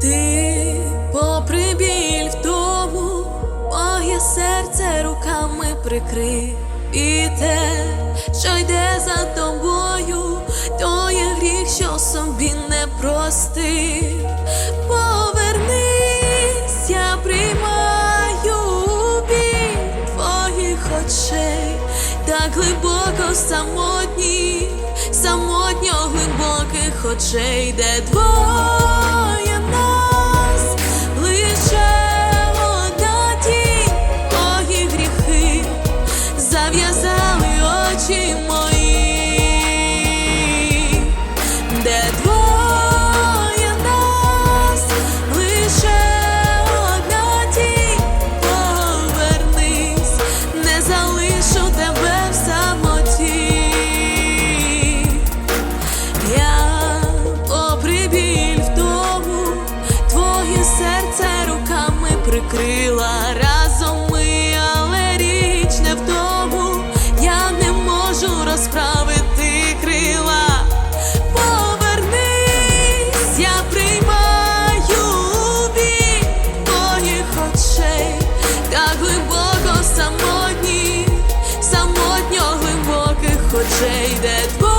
Ти, попри біль втому, моє серце руками прикрив. І те, що йде за тобою, то є гріх, що собі не простив. Повернись, я приймаю біль твоїх очей, так глибоко самотніх, самотньо глибоких очей, де двоє. Прикрила. Разом ми, але річ не в тому, я не можу розправити крила. Повернись, я приймаю біль твоїх очей, так глибоко самотні, самотньо глибоких очей, де двоє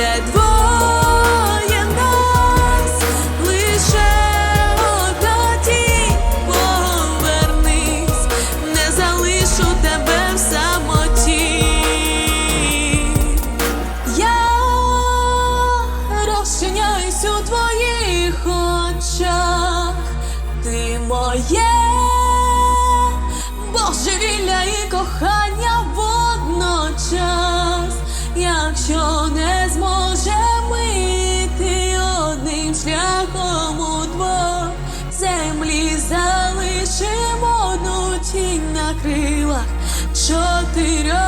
де двоє нас, лише повернись, не залишу тебе в самоті. Я розчиняюсь у твоїх очах, ти моє на крилах чотирьох.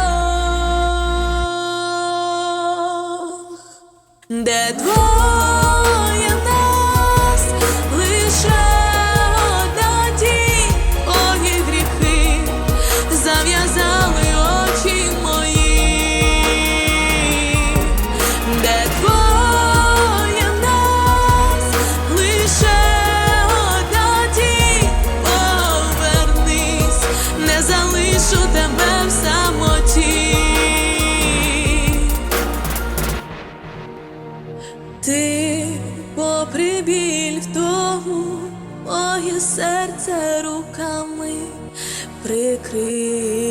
Де двоє залишу тебе в самоті. Ти попри біль в тому, моє серце руками прикрив.